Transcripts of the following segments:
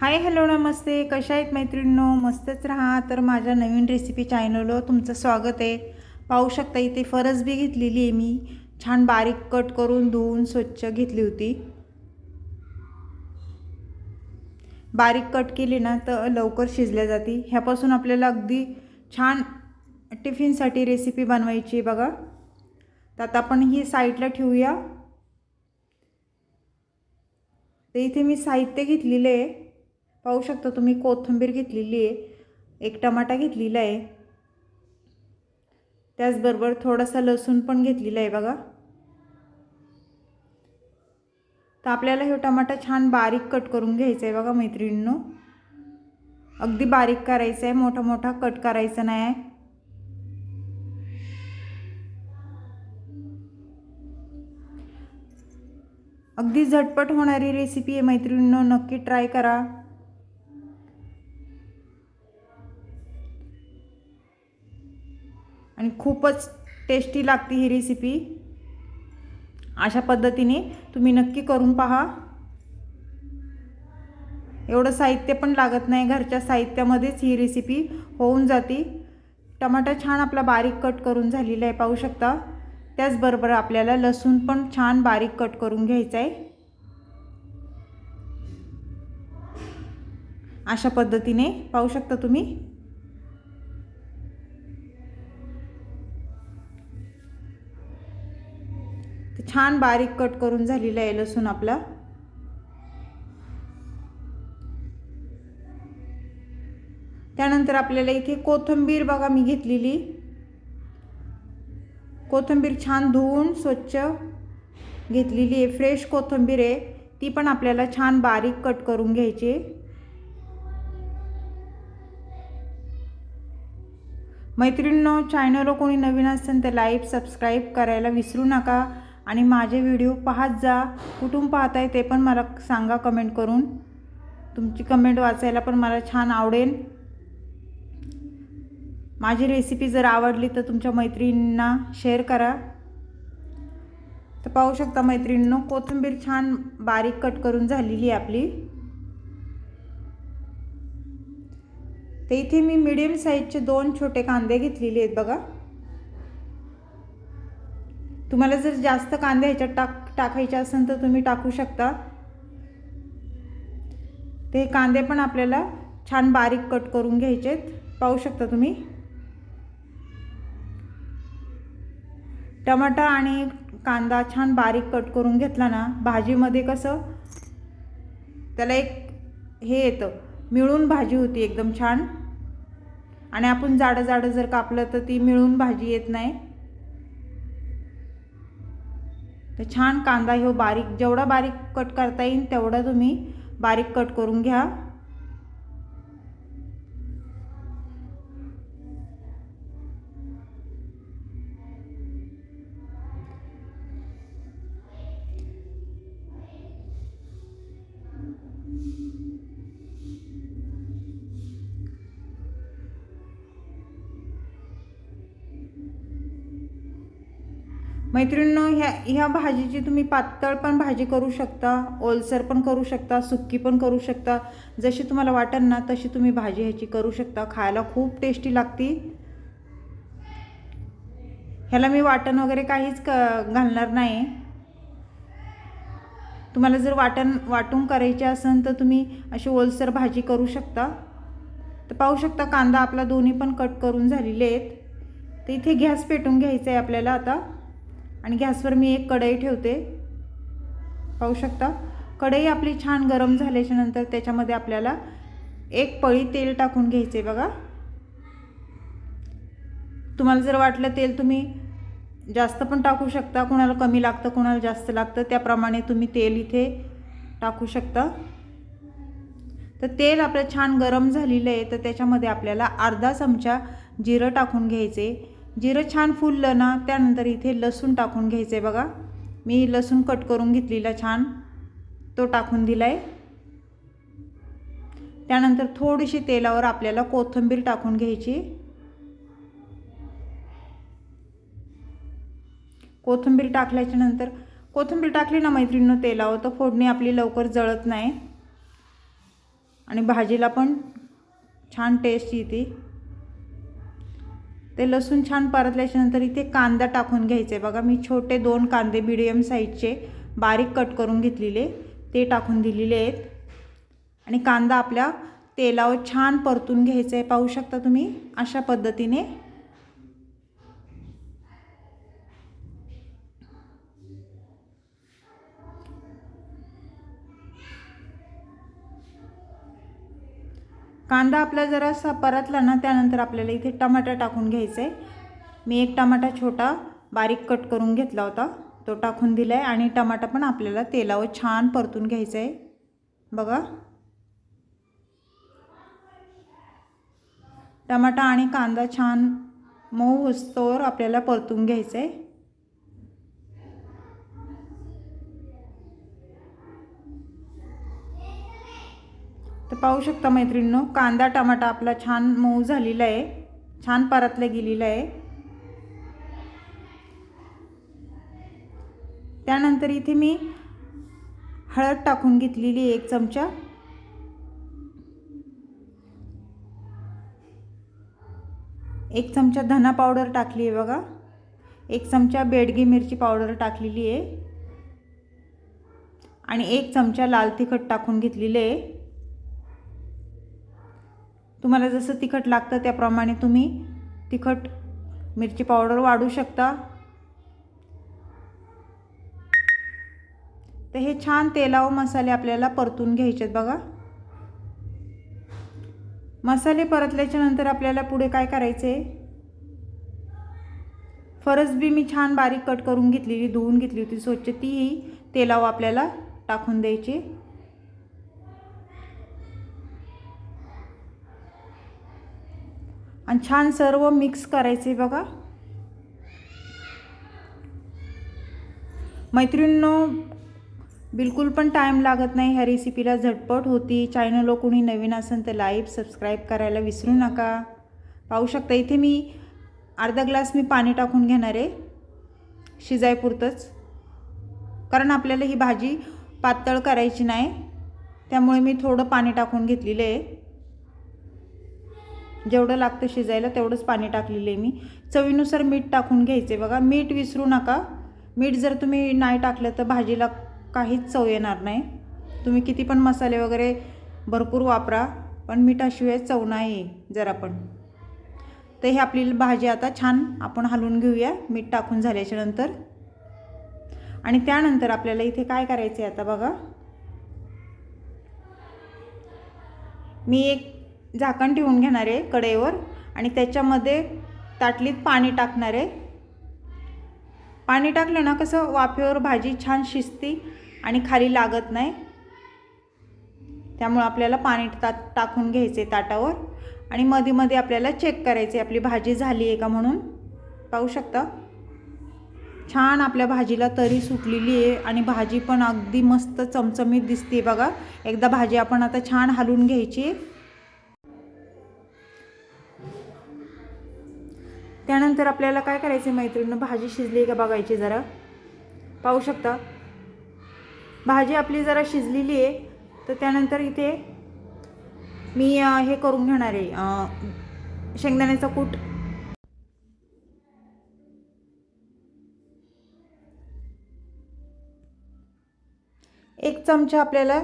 Hi hello नमस्ते. कशा आहेत मैत्रिणींनो? मस्तच राहा. तर माझ्या नवीन रेसिपी चॅनलवर तुमचं स्वागत आहे. पाहू शकता इथे फरसबी घेतलेली आहे मी. छान बारीक कट करून धुवून स्वच्छ घेतली होती. बारीक कट केली ना तर लवकर शिजल्या जाते. ह्यापासून आपल्याला अगदी छान टिफिनसाठी रेसिपी बनवायची आहे बघा. तर आता आपण ही साईडला ठेवूया. तर इथे मी साहित्य घेतलेलं आहे. पाहू शकता तुम्ही कोथिंबीर घेतलेली आहे एक टमाटा घेतलेला आहे. त्याचबरोबर थोडासा लसूण पण घेतलेला आहे बघा. तर आपल्याला हे टमाटा छान बारीक कट करून घ्यायचा आहे बघा मैत्रिणींनो. अगदी बारीक करायचं आहे मोठा मोठा कट करायचा नाही आहे. अगदी झटपट होणारी रेसिपी आहे मैत्रिणींनो नक्की ट्राय करा. खूपच टेस्टी लागते ही रेसिपी अशा पद्धतीने तुम्ही नक्की करून पहा. एवढं साहित्य पण लागत नाही घरच्या साहित्यामध्येच ही रेसिपी होऊन जाते. टमाटा छान आपला बारीक कट करून झालेला आहे पाहू शकता. त्याचबरोबर आपल्याला लसूण पण छान बारीक कट करून घ्यायचा आहे. अशा पद्धतीने पाहू शकता तुम्ही. छान बारीक कट करून झालेला आहे लसूण आपला. त्यानंतर आपल्याला इथे कोथिंबीर बघा मी घेतलेली. कोथिंबीर छान धुवून स्वच्छ घेतलेली आहे. फ्रेश कोथिंबीर आहे. ती पण आपल्याला छान बारीक कट करून घ्यायची मैत्रिणींनो चॅनलवर कोणी नवीन असेल तर लाईक सबस्क्राईब करायला विसरू नका. आणि माझे व्हिडिओ पाहत जा. कुठून पाहताय ते पण मला सांगा कमेंट करून. तुमची कमेंट वाचायला पण मला छान आवडेल. माझी रेसिपी जर आवडली तर तुमच्या मैत्रिणींना शेअर करा. तर पाहू शकता मैत्रिणींनो कोथिंबीर छान बारीक कट करून झालेली आहे आपली. तर इथे मी मिडियम साईजचे दोन छोटे कांदे घेतलेले आहेत बघा. तुम्हाला जर जास्त कांदे ह्याच्यात टाक टाकायचे असेल तर तुम्ही टाकू शकता. ते कांदे पण आपल्याला छान बारीक कट करून घ्यायचेत. पाहू शकता तुम्ही. टमाटा आणि कांदा छान बारीक कट करून घेतला ना भाजीमध्ये कसं त्याला एक हे येतं मिळून भाजी होती एकदम छान. आणि आपण जाडं जाडं जर कापलं तर ती मिळून भाजी येत नाही. तर छान कांदा ह्यो बारीक जेवढा बारीक कट करता येईल तेवढा तुम्ही बारीक कट करून घ्या. मैत्रिणींनो ह्या ह्या भाजीची तुम्ही पातळ पण भाजी करू शकता ओलसर पण करू शकता सुक्की पण करू शकता. जशी तुम्हाला वाटेल ना तशी तुम्ही भाजी ह्याची करू शकता. खायला खूप टेस्टी लागती. ह्याला मी वाटण वगैरे काहीच क घालणार नाही. तुम्हाला जर वाटण वाटून करायचे असेल तर तुम्ही अशी ओलसर भाजी करू शकता. तर पाहू शकता कांदा आपला दोन्ही पण कट करून झालेले आहेत. तर इथे गॅस पेटून घ्यायचा आहे आपल्याला आता. आणि गॅसवर मी एक कढई ठेवते. पाहू शकता? कढई आपली छान गरम झाल्याच्यानंतर त्याच्यामध्ये आपल्याला एक पळी तेल टाकून घ्यायचे बघा. तुम्हाला जर वाटलं तेल तुम्ही जास्त पण टाकू शकता कोणाला कमी लागतं कोणाला जास्त लागतं त्याप्रमाणे तुम्ही तेल इथे टाकू शकता. तर तेल आपलं छान गरम झालेलं आहे तर त्याच्यामध्ये आपल्याला अर्धा चमचा जिरं टाकून घ्यायचे. जिरं छान फुललं ना त्यानंतर इथे लसूण टाकून घ्यायचं आहे बघा. मी लसूण कट करून घेतलेला छान. तो टाकून दिला आहे त्यानंतर थोडीशी तेलावर आपल्याला कोथिंबीर टाकून घ्यायची. कोथिंबीर टाकल्याच्या नंतर कोथिंबीर टाकली ना मैत्रिणीनं तेलावर तर फोडणी आपली लवकर जळत नाही. आणि भाजीला पण छान टेस्ट येते. ते लसूण छान परतल्याच्यानंतर इथे कांदा टाकून घ्यायचा. आहे बघा मी छोटे दोन कांदे मिडियम साईजचे बारीक कट करून घेतलेले. ते टाकून दिलेले आहेत. आणि कांदा आपल्या तेलावर छान परतून घ्यायचं आहे. पाहू शकता तुम्ही? अशा पद्धतीने कांदा आपला जरासा परतला ना त्यानंतर आपल्याला इथे टमाटा टाकून घ्यायचा. आहे मी एक टमाटा छोटा बारीक कट करून घेतला होता. तो टाकून दिला आहे आणि टमाटा पण आपल्याला तेलावर छान परतून घ्यायचा आहे बघा. टमाटा आणि कांदा छान मऊ होस्तोवर आपल्याला परतून घ्यायचा आहे तर पाहू शकता मैत्रिणींनो कांदा टमाटा आपला छान मऊ झालेला आहे. छान परतला गेलेलं आहे. त्यानंतर इथे मी हळद टाकून घेतलेली एक चमचा. एक चमचा धना पावडर टाकली आहे बघा. एक चमचा बेडगी मिरची पावडर टाकलेली आहे. आणि एक चमचा लाल तिखट टाकून घेतलेले आहे. तुम्हाला जसं तिखट लागतं त्याप्रमाणे तुम्ही तिखट मिरची पावडर वाढू शकता. तर हे छान तेलाव मसाले आपल्याला परतून घ्यायचे आहेत बघा. मसाले परतल्याच्या नंतर आपल्याला पुढे काय करायचे फरसबी मी छान बारीक कट करून घेतलेली धुवून घेतली होती स्वच्छ तीही तेलाव आपल्याला टाकून द्यायची. आणि छान सर्व मिक्स करायचे बघा. मैत्रिणींनो बिलकुल पण टाईम लागत नाही ह्या रेसिपीला झटपट होती. चायनलो कोणी नवीन असेल तर लाईव्ह सबस्क्राईब करायला विसरू नका. पाहू शकता इथे मी अर्धा ग्लास मी पाणी टाकून घेणार आहे. शिजायपुरतंच. कारण आपल्याला ही भाजी पातळ करायची नाही. त्यामुळे मी थोडं पाणी टाकून घेतलेलं आहे. जेवढं लागतं शिजायला तेवढंच पाणी टाकलेलं आहे मी. चवीनुसार मीठ टाकून घ्यायचे बघा मीठ विसरू नका. मीठ जर तुम्ही नाही टाकलं तर भाजीला काहीच चव येणार नाही. तुम्ही किती पण मसाले वगैरे भरपूर वापरा पण मिठाशिवाय चव नाही जर आपण तर ही आपली भाजी आता छान आपण हलवून घेऊया. मीठ टाकून झाल्याच्यानंतर. आणि त्यानंतर आपल्याला इथे काय करायचं आहे आता बघा. मी एक झाकण ठेवून घेणार आहे कढईवर आणि त्याच्यामध्ये ताटलीत पाणी टाकणार. आहे पाणी टाकलं ना कसं वाफेवर भाजी छान शिजती आणि खाली लागत नाही. त्यामुळं आपल्याला पाणी ता टाकून घ्यायचे ताटावर आणि मध्ये मध्ये आपल्याला चेक करायचे आपली भाजी झाली आहे का म्हणून. पाहू शकता? छान आपल्या भाजीला तरी सुटलेली आहे आणि भाजी पण अगदी मस्त चमचमीत दिसते बघा. एकदा भाजी आपण आता छान हलवून घ्यायची त्यानंतर आपल्याला काय करायचं मैत्रिणीनं? भाजी शिजली का बघायची जरा. पाहू शकता. भाजी आपली जरा शिजलेली आहे. तर त्यानंतर इथे मी हे करून घेणार आहे. शेंगदाण्याचा कूट. एक चमचा आपल्याला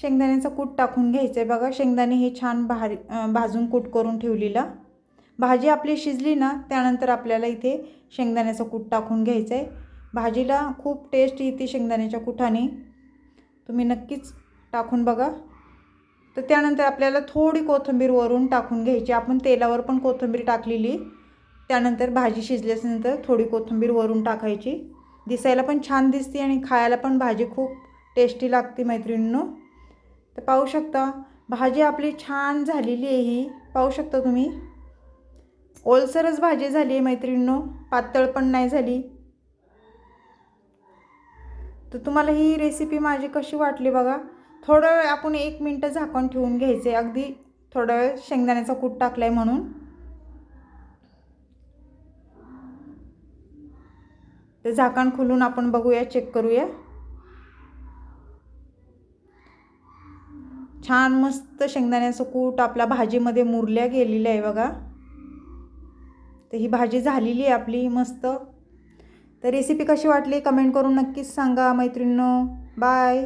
शेंगदाण्याचा कूट टाकून घ्यायचं आहे बघा. शेंगदाणे हे छान भारी भाजून कूट करून ठेवलेला. भाजी आपली शिजली ना त्यानंतर आपल्याला इथे शेंगदाण्याचा कूट टाकून घ्यायचं आहे भाजीला खूप टेस्ट येते शेंगदाण्याच्या कुठाने. तुम्ही नक्कीच टाकून बघा. तर त्यानंतर आपल्याला थोडी कोथिंबीर वरून टाकून घ्यायची. आपण तेलावर पण कोथिंबीर टाकलेली. त्यानंतर भाजी शिजल्यानंतर थोडी कोथिंबीर वरून टाकायची. दिसायला पण छान दिसते आणि खायला पण भाजी खूप टेस्टी लागते मैत्रिणींनो. तर पाहू शकता भाजी आपली छान झालेली आहे ही. पाहू शकता तुम्ही? ओलसरच भाजी झाली आहे मैत्रिणींनो. पातळ पण नाही झाली. तर तुम्हाला ही रेसिपी माझी कशी वाटली बघा. थोडं वेळ आपण एक मिनटं झाकण ठेवून घ्यायचे. अगदी थोडा वेळ शेंगदाण्याचा कूट टाकला आहे म्हणून. ते झाकण खोलून आपण बघूया चेक करूया. छान मस्त शेंगदाण्याचं कूट आपल्या भाजीमध्ये मुरल्या गेलेलं आहे बघा. तर ही भाजी झालेली आहे आपली मस्त. तर रेसिपी कशी वाटली? कमेंट करून नक्कीच सांगा मैत्रिणींनो. बाय